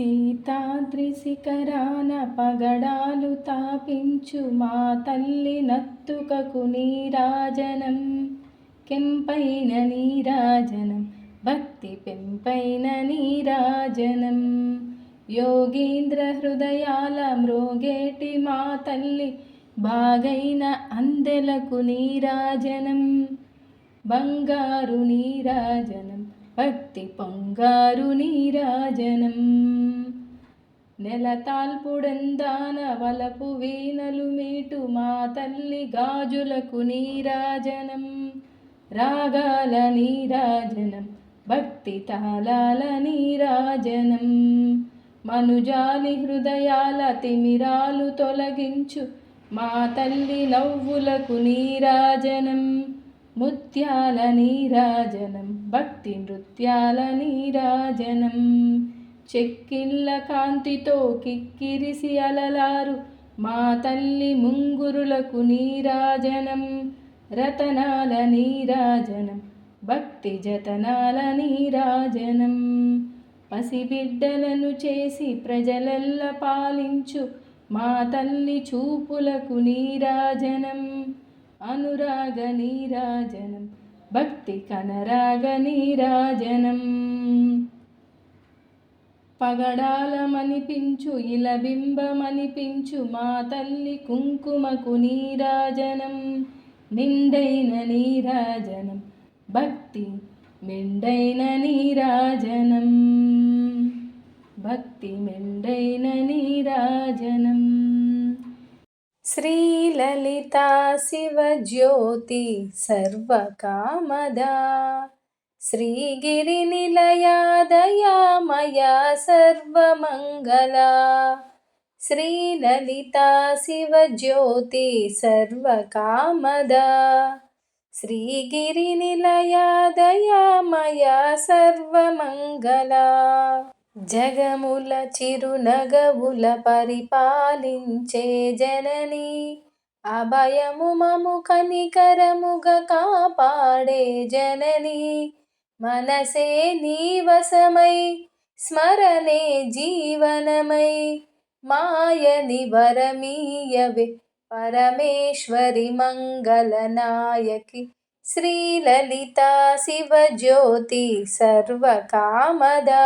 సీతాద్రిశిఖరాన పగడాలు తాపించు మా తల్లి నత్తుకకు నీరాజనం. కెంపైన నీరాజనం భక్తి పెంపైన నీరాజనం. యోగీంద్ర హృదయాల మృగేటి మా తల్లి బాగైన అందెలకు నీరాజనం. బంగారు నీరాజనం భక్తి పొంగారు నీరాజనం. నెలతాల్పుడందాన వలపు వీణలు మీటు మా తల్లి గాజులకు నీరాజనం. రాగాల నీరాజనం భక్తి తాళాల నీరాజనం. మనుజాలి హృదయాల తిమిరాలు తొలగించు మా తల్లి నవ్వులకు నీరాజనం. ముత్యాల నీరాజనం భక్తి నృత్యాల నీరాజనం. చెక్కిళ్ళ కాంతితో కిక్కిరిసి అలలారు మా తల్లి ముంగురులకు నీరాజనం. రతనాల నీరాజనం భక్తి జతనాల నీరాజనం. పసిబిడ్డలను చేసి ప్రజలల్ల పాలించు మా తల్లి చూపులకు నీరాజనం. అనురాగ నీరాజనం భక్తి కనరాగ నీరాజనం. పగడాలమనిపించు ఇలబింబమనిపించు మా తల్లి కుంకుమకు నీరాజనం. నిండైన నీరాజనం భక్తి మెండైన నీరాజనం. భక్తి మెండైన నీరాజనం. श्रीललिता शिवज्योति सर्वकामदा श्रीगिरिनिलया दयामया सर्वमङ्गला श्रीललिता शिवज्योति सर्वकामदा श्रीगिरिनिलया दयामया सर्वमङ्गला జగముల చిరునగవుల పరిపాలించే జనని అభయము మము కనికరముగ కాపాడే జనని. మనసే నీవసమై స్మరణే జీవనమై మాయని వరమీయవే పరమేశ్వరి మంగళనాయకి శ్రీలలితా శివజ్యోతి సర్వకామదా.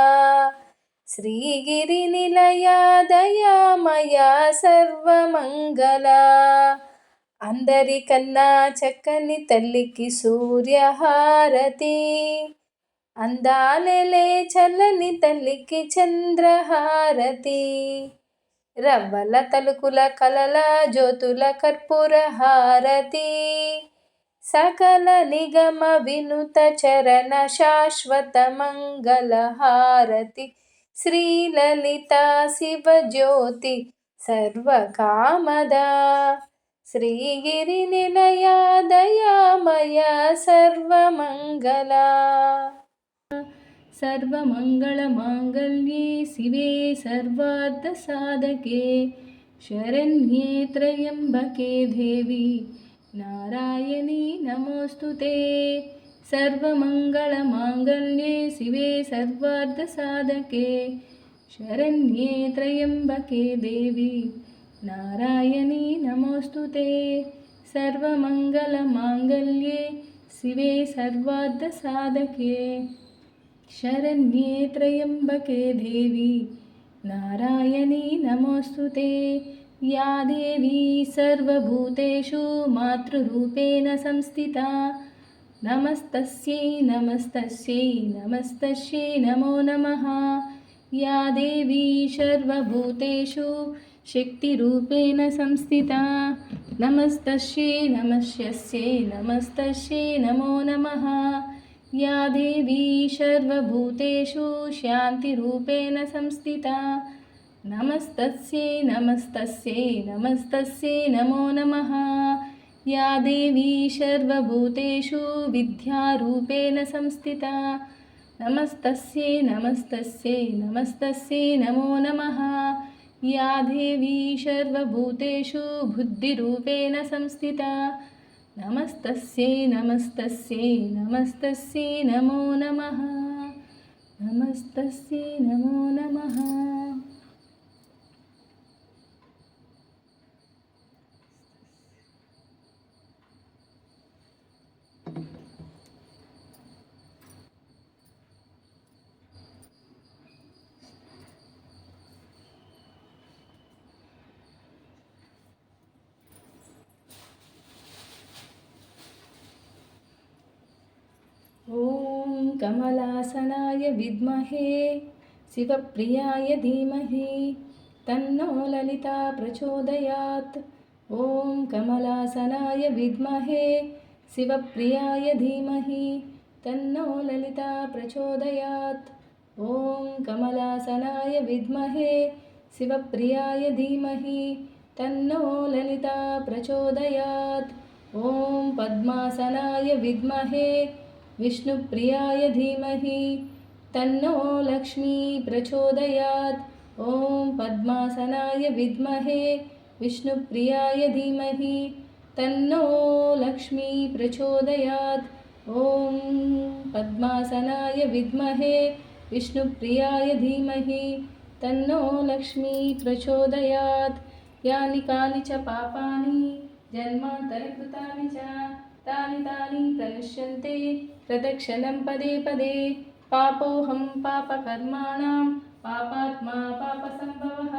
శ్రీగిరినిలయా దయామయా సర్వమంగళ. అందరికన్నా చక్కని తల్లికి సూర్యహారతి. అందాలలే చల్లని తల్లికి చంద్రహారతి. రవ్వల తలుకుల కలల జ్యోతుల కర్పూర హారతి. సకల నిగమ వినుత చరణ శాశ్వత మంగళ హారతి. శ్రీలలిత శివజ్యోతి సర్వకామదా श्रीगिरिनिलया दयामया सर्वमङ्गला सर्वमङ्गलमाङ्गल्ये शिवे सर्वार्थसाधके शरण्ये त्र्यम्बके देवी नारायणी नमोऽस्तु ते सर्वमङ्गलमाङ्गल्ये शिवे सर्वार्थसाधके शरण्ये त्र्यम्बके देवी नारायणी नमोऽस्तु ते। सर्वमङ्गलमाङ्गल्ये शिवे सर्वार्थसाधके शरण्ये त्र्यम्बके देवी नारायणी नमोऽस्तु ते। या देवी सर्वभूतेषु मातृरूपेण संस्थिता నమస్తస్యై నమస్తస్యై నమస్తస్యై నమో నమ. యా దేవీ సర్వభూతేషు శక్తిరూపేణ సంస్థిత. నమస్తస్యై నమస్యస్యై నమస్తస్యై నమో నమ. యా దేవీ సర్వభూతేషు శాంతిరూపేణ సంస్థిత. నమస్తస్యై నమస్తస్యై నమస్తస్యై నమో నమః. या देवी सर्वभूतेषु विद्यारूपेण संस्थिता नमस्तस्यै नमस्तस्यै नमस्तस्यै नमो नमः या देवी सर्वभूतेषु बुद्धिरूपेण संस्थिता नमस्तस्यै नमस्तस्यै नमस्तस्यै नमो नमः नमस्तस्यै नमो नमः కమలాసనాయ విద్మహే శివప్రియాయ ధీమహి తన్నో లలిత ప్రచోదయాత్. ఓం కమలాసనాయ విద్మహే శివప్రియాయ ధీమహి తన్నో లలిత ప్రచోదయాత్. ఓం కమలాసనాయ విద్మహే శివప్రియాయ ధీమహి తన్నో లలిత ప్రచోదయాత్. ఓం పద్మాసనాయ విద్మహే विष्णुप्रियाय धीमहि, तन्नो लक्ष्मी प्रचोदयात्। ॐ पद्मासनाय विद्महे, विष्णुप्रियाय धीमहि, तन्नो लक्ष्मी प्रचोदयात्। ॐ पद्मासनाय विद्महे, विष्णुप्रियाय धीमहि, तन्नो लक्ष्मी प्रचोदयात्। यानि कानि च पापानि, जन्मान्तरकृतानि च। తాని తాని ప్రణశ్యంతే ప్రదక్షిణం పదే పదే. పాపోహం పాపకర్మాణం పాపాత్మా పాప సంభవ.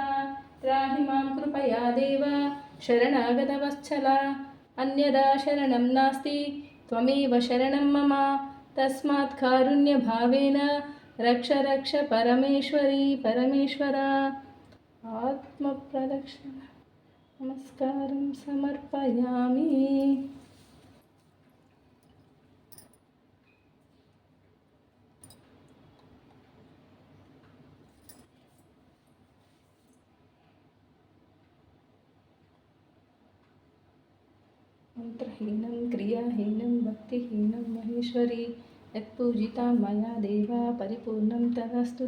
త్రాహి మాం కృపయా దేవ శరణాగతవత్సల అన్యదా శరణం నాస్తి త్వమేవ శరణం మమ. తస్మాత్ కారుణ్యభావేన రక్ష రక్ష పరమేశ్వరి పరమేశ్వర. ఆత్మప్రదక్షిణ. నమస్కారం సమర్పయామి. మంత్రహీనం క్రియాహీనం భక్తిహీనం మహేశ్వరి యత్పూజితా మయా దేవా పరిపూర్ణం తదస్తు